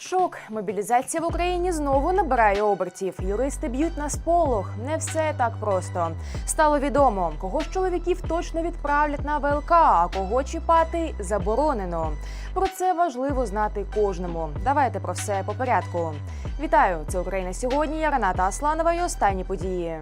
Шок. Мобілізація в Україні знову набирає обертів. Юристи б'ють на сполох. Не все так просто. Стало відомо, кого з чоловіків точно відправлять на ВЛК, а кого чіпати заборонено. Про це важливо знати кожному. Давайте про все по порядку. Вітаю! Це Україна сьогодні. Я Рената Асланова і останні події.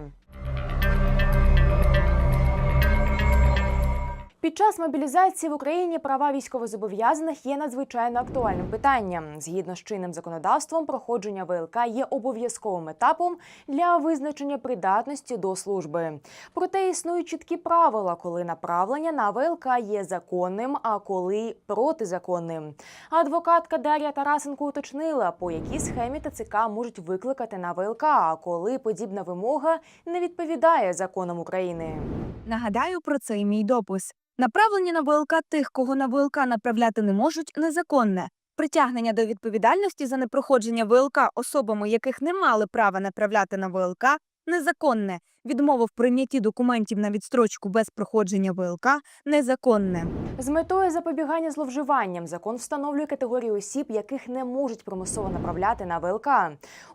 Під час мобілізації в Україні права військовозобов'язаних є надзвичайно актуальним питанням. Згідно з чинним законодавством, проходження ВЛК є обов'язковим етапом для визначення придатності до служби. Проте існують чіткі правила, коли направлення на ВЛК є законним, а коли протизаконним. Адвокатка Дар'я Тарасенко уточнила, по якій схемі ТЦК можуть викликати на ВЛК, а коли подібна вимога не відповідає законам України. Нагадаю про цей мій допис. Направлення на ВЛК тих, кого на ВЛК направляти не можуть, незаконне. Притягнення до відповідальності за непроходження ВЛК особами, яких не мали права направляти на ВЛК, незаконне. Відмова в прийнятті документів на відстрочку без проходження ВЛК незаконне. З метою запобігання зловживанням закон встановлює категорію осіб, яких не можуть примусово направляти на ВЛК.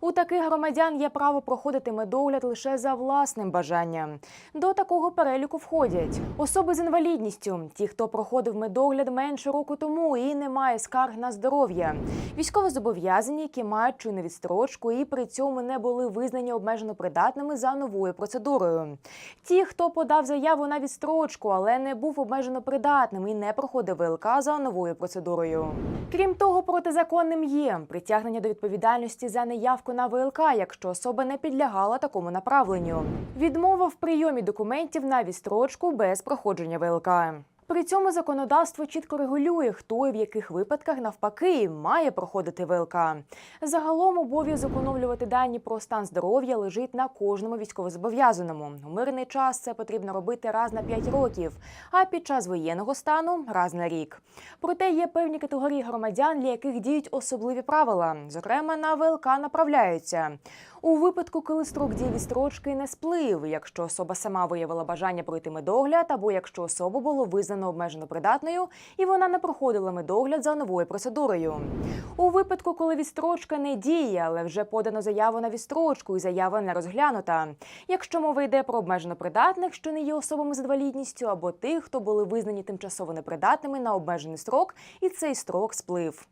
У таких громадян є право проходити медогляд лише за власним бажанням. До такого переліку входять особи з інвалідністю, ті, хто проходив медогляд менше року тому і не має скарг на здоров'я, військовозобов'язані, які мають чинну відстрочку і при цьому не були визнані обмежено придатними за новою процедурою. Ті, хто подав заяву на відстрочку, але не був обмежено придатним і не проходив ВЛК за новою процедурою. Крім того, протизаконним є притягнення до відповідальності за неявку на ВЛК, якщо особа не підлягала такому направленню. Відмова в прийомі документів на відстрочку без проходження ВЛК. При цьому законодавство чітко регулює, хто і в яких випадках навпаки має проходити ВЛК. Загалом обов'язок оновлювати дані про стан здоров'я лежить на кожному військовозобов'язаному. У мирний час це потрібно робити раз на 5 років, а під час воєнного стану раз на рік. Проте є певні категорії громадян, для яких діють особливі правила. Зокрема, на ВЛК направляються. У випадку, коли строк дії відстрочки не сплив, якщо особа сама виявила бажання пройти медогляд, або якщо особу було визнано обмежено придатною і вона не проходила медогляд за новою процедурою. У випадку, коли відстрочка не діє, але вже подано заяву на відстрочку і заява не розглянута. Якщо мова йде про обмежено придатних, що не є особами з інвалідністю, або тих, хто були визнані тимчасово непридатними на обмежений строк, і цей строк сплив.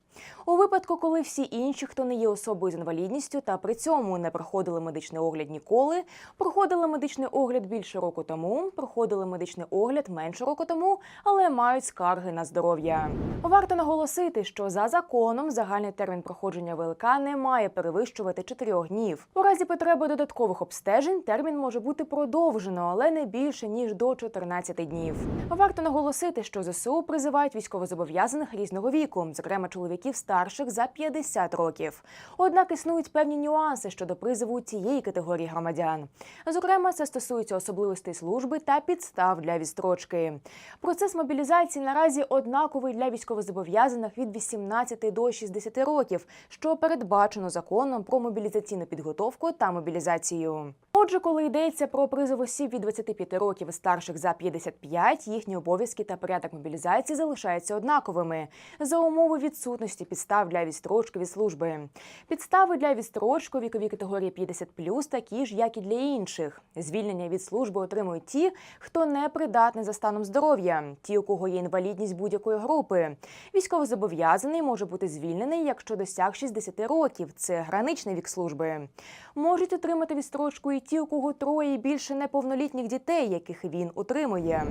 У випадку, коли всі інші, хто не є особою з інвалідністю, та при цьому не проходили медичний огляд ніколи, проходили медичний огляд більше року тому, проходили медичний огляд менше року тому, але мають скарги на здоров'я. Варто наголосити, що за законом загальний термін проходження ВЛК не має перевищувати 4 днів. У разі потреби додаткових обстежень термін може бути продовжено, але не більше ніж до 14 днів. Варто наголосити, що ЗСУ призивають військовозобов'язаних різного віку, зокрема чоловіків старших за 50 років. Однак існують певні нюанси щодо призову цієї категорії громадян. Зокрема, це стосується особливостей служби та підстав для відстрочки. Процес мобілізації наразі однаковий для військовозобов'язаних від 18 до 60 років, що передбачено законом про мобілізаційну підготовку та мобілізацію. Отже, коли йдеться про призов осіб від 25 років і старших за 55, їхні обов'язки та порядок мобілізації залишаються однаковими за умови відсутності підстав для відстрочки від служби. Підстави для відстрочки у віковій категорії 50 такі ж, як і для інших. Звільнення від служби отримують ті, хто не придатний за станом здоров'я, ті, у кого є інвалідність будь-якої групи. Військовозобов'язаний може бути звільнений, якщо досяг 60 років. Це граничний вік служби. Можуть отримати відстрочку і ті, у кого троє більше неповнолітніх дітей, яких він утримує.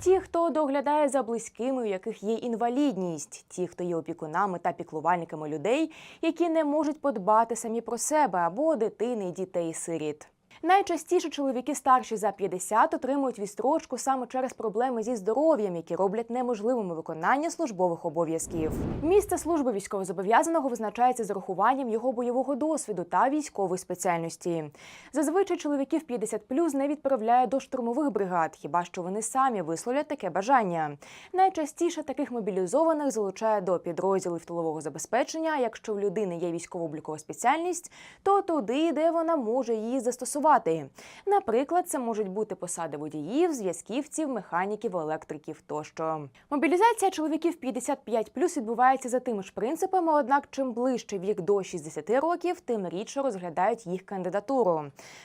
Ті, хто доглядає за близькими, у яких є інвалідність, ті, хто є опікунами та піклувальниками людей, які не можуть подбати самі про себе або дитини, дітей, сиріт. Найчастіше чоловіки старші за 50 отримують відстрочку саме через проблеми зі здоров'ям, які роблять неможливими виконання службових обов'язків. Місце служби військовозобов'язаного визначається з урахуванням його бойового досвіду та військової спеціальності. Зазвичай чоловіків 50 не відправляють до штурмових бригад, хіба що вони самі висловлять таке бажання. Найчастіше таких мобілізованих залучають до підрозділів тилового забезпечення. Якщо в людини є військово-облікова спеціальність, то туди, де вона може її застосувати. Мобілізувати. Наприклад, це можуть бути посади водіїв, зв'язківців, механіків, електриків тощо. Мобілізація чоловіків 55 відбувається за тими ж принципами, однак чим ближче вік до 60 років, тим рідше розглядають їх кандидатуру.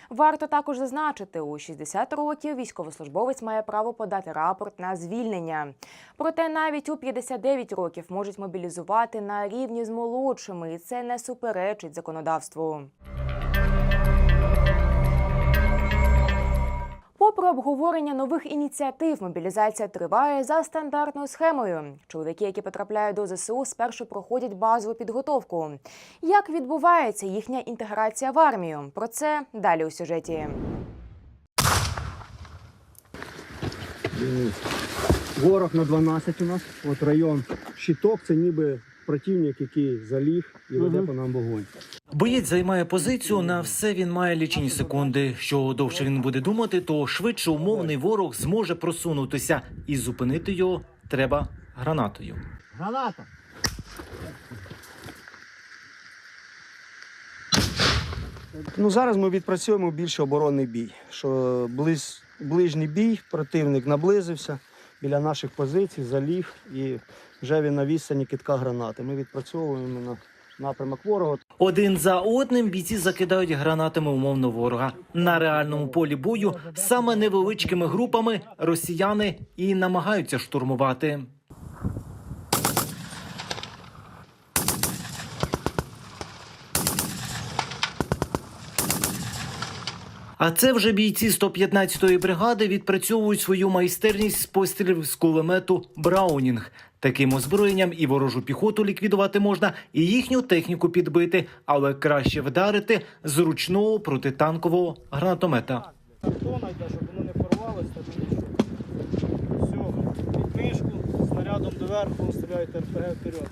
Варто також зазначити, у 60 років військовослужбовець має право подати рапорт на звільнення. Проте навіть у 59 років можуть мобілізувати на рівні з молодшими, і це не суперечить законодавству. Попри обговорення нових ініціатив, мобілізація триває за стандартною схемою. Чоловіки, які потрапляють до ЗСУ, спершу проходять базову підготовку. Як відбувається їхня інтеграція в армію? Про це далі у сюжеті. Ворог на 12 у нас. От район щиток це ніби противник, який заліг і веде по нам вогонь. Боєць займає позицію. На все він має лічені секунди. Що довше він буде думати, то швидше умовний ворог зможе просунутися і зупинити його треба гранатою. Граната! Ну, зараз ми відпрацюємо більше оборонний бій. Що близ, ближній бій, противник наблизився біля наших позицій, заліг і вже він китка гранати. Ми відпрацьовуємо на напрямок ворога. Один за одним бійці закидають гранатами умовно ворога на реальному полі бою. Саме невеличкими групами росіяни і намагаються штурмувати. А це вже бійці 115-ї бригади відпрацьовують свою майстерність з пострілів з кулемету Браунінг. Таким озброєнням і ворожу піхоту ліквідувати можна, і їхню техніку підбити, але краще вдарити з ручного протитанкового гранатомета. картона йде, щоб воно не порвалося, та нічого. Все, підмишку, снарядом доверху, стріляйте РПГ вперед.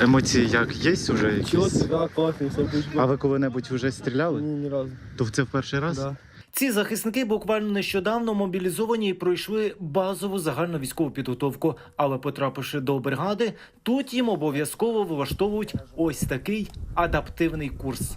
Емоції як є вже якісь? да, класний, все А ви коли-небудь вже стріляли? Ні, ні разу. То це в перший раз? Да. Ці захисники буквально нещодавно мобілізовані і пройшли базову загальну військову підготовку. Але потрапивши до бригади, тут їм обов'язково влаштовують ось такий адаптивний курс.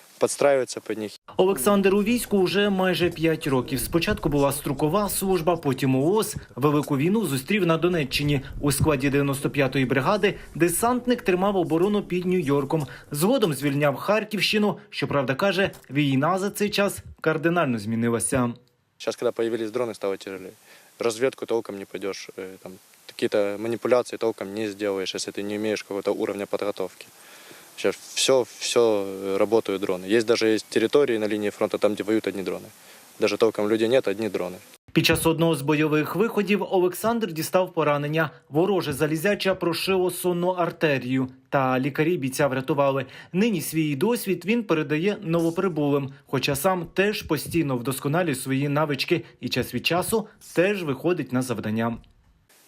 подстраиваться под них. Олександр у війську вже майже 5 років. Спочатку була строкова служба, потім ООС. Велику війну зустрів на Донеччині у складі 95-ї бригади. Десантник тримав оборону під Нью-Йорком. Згодом звільняв Харківщину. Щоправда, каже, війна за цей час кардинально змінилася. Сейчас, когда появились дроны, стало тяжелее. Разведку толком не пойдешь, э, там, какие-то манипуляции толком не сделаешь, если ты не имеешь какого-то уровня подготовки. Сейчас все, все работают дроны. Есть даже есть территории на линии фронта, там, где воюют одни дроны. Даже толком людей нет, одни дроны. Під час одного з бойових виходів Олександр дістав поранення. Вороже залізяча прошило сонну артерію. Та лікарі бійця врятували. Нині свій досвід він передає новоприбулим, хоча сам теж постійно вдосконалює свої навички і час від часу теж виходить на завдання.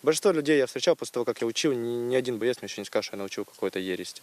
Большинство людей я встречал после того, как я учил, ни, ни один боец мне еще не скажет, что я научил какой-то ерести.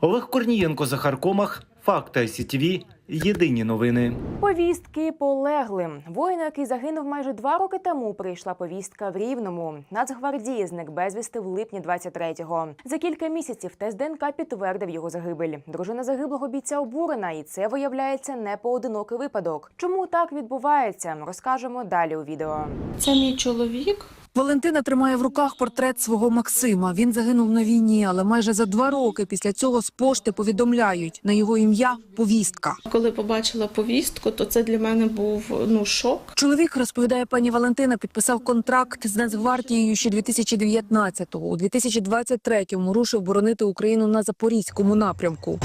Олег Корнієнко, Захар Комах, Факти ICTV, Єдині новини. Повістки полеглим. Воїну, який загинув майже два роки тому, прийшла повістка в Рівному. Нацгвардії зник безвісти в липні 23-го. За кілька місяців тест ДНК підтвердив його загибель. Дружина загиблого бійця обурена, і це виявляється не поодинокий випадок. Чому так відбувається? Розкажемо далі у відео. Це мій чоловік. Валентина тримає в руках портрет свого Максима. Він загинув на війні, але майже за два роки після цього з пошти повідомляють на його ім'я повістка. Коли побачила повістку, то це для мене був ну шок. Чоловік, розповідає пані Валентина, підписав контракт з Нацгвардією ще 2019-го. У 2023-му рушив боронити Україну на Запорізькому напрямку.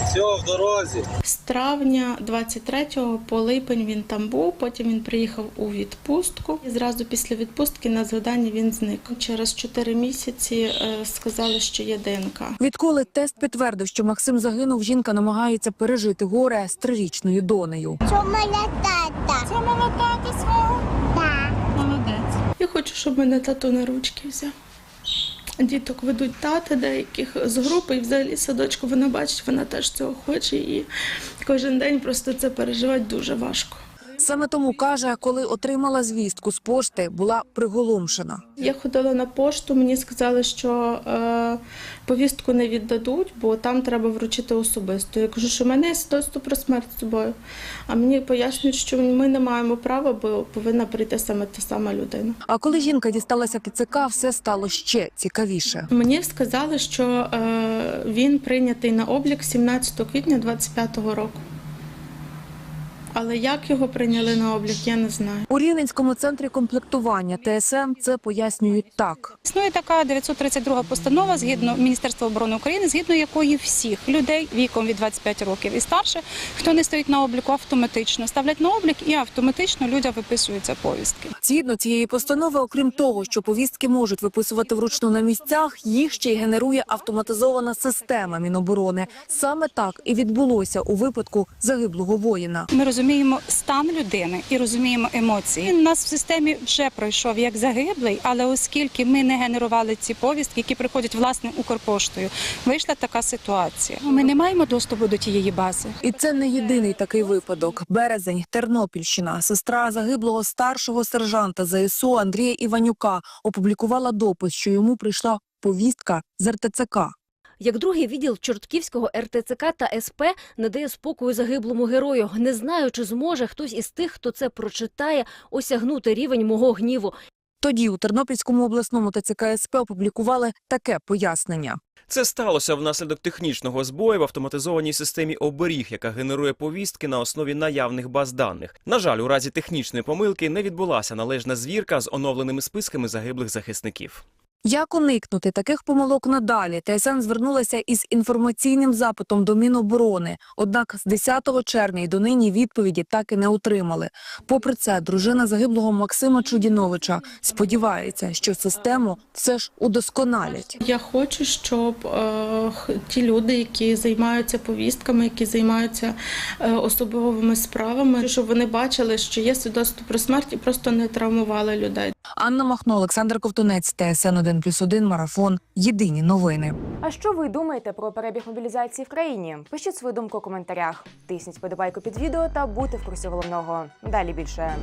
З травня 23-го по липень він там був. Потім він приїхав у відпустку. І зразу після відпустки на завдання він він зник. Через 4 місяці е, сказали, що є ДНК. Відколи тест підтвердив, що Максим загинув, жінка намагається пережити горе з трирічною донею. Це мама тата свого? Так. Молодець. Я хочу, щоб мене тато на ручки взяв. Діток ведуть тати деяких з групи, і взагалі садочку вона бачить, вона теж цього хоче. І кожен день просто це переживати дуже важко. Саме тому каже, коли отримала звістку з пошти, була приголомшена. Я ходила на пошту, мені сказали, що е, повістку не віддадуть, бо там треба вручити особисто. Я кажу, що в мене є свідоцтво про смерть з собою. А мені пояснюють, що ми не маємо права, бо повинна прийти саме та сама людина. А коли жінка дісталася ТЦК, все стало ще цікавіше. Мені сказали, що е, він прийнятий на облік 17 квітня 2025 року. Але як його прийняли на облік, я не знаю. У Рівненському центрі комплектування ТСН це пояснюють так. Існує така 932 постанова згідно Міністерства оборони України, згідно якої всіх людей віком від 25 років і старше, хто не стоїть на обліку, автоматично ставлять на облік і автоматично людям виписуються повістки. Згідно цієї постанови, окрім того, що повістки можуть виписувати вручну на місцях, їх ще й генерує автоматизована система Міноборони. Саме так і відбулося у випадку загиблого воїна. Ми розуміємо стан людини і розуміємо емоції. Він у нас в системі вже пройшов як загиблий, але оскільки ми не генерували ці повістки, які приходять власне Укрпоштою, вийшла така ситуація. Ми не маємо доступу до тієї бази. І це не єдиний такий випадок. Березень, Тернопільщина, сестра загиблого старшого сержанта ЗСУ Андрія Іванюка опублікувала допис, що йому прийшла повістка з РТЦК. Як другий відділ Чортківського РТЦК та СП не дає спокою загиблому герою. Не знаю, чи зможе хтось із тих, хто це прочитає, осягнути рівень мого гніву. Тоді у Тернопільському обласному ТЦК СП опублікували таке пояснення. Це сталося внаслідок технічного збою в автоматизованій системі оберіг, яка генерує повістки на основі наявних баз даних. На жаль, у разі технічної помилки не відбулася належна звірка з оновленими списками загиблих захисників. Як уникнути таких помилок надалі? ТСН звернулася із інформаційним запитом до Міноборони. Однак з 10 червня й до нині відповіді так і не отримали. Попри це, дружина загиблого Максима Чудіновича сподівається, що систему все ж удосконалять. Я хочу, щоб е, ті люди, які займаються повістками, які займаються е, особовими справами, щоб вони бачили, що є свідоцтво про смерть і просто не травмували людей. Анна Махно, Олександр Ковтунець, ТСН 1+,1, Марафон. Єдині новини. А що ви думаєте про перебіг мобілізації в країні? Пишіть свою думку у коментарях. Тисніть подобайку під відео та будьте в курсі головного. Далі більше.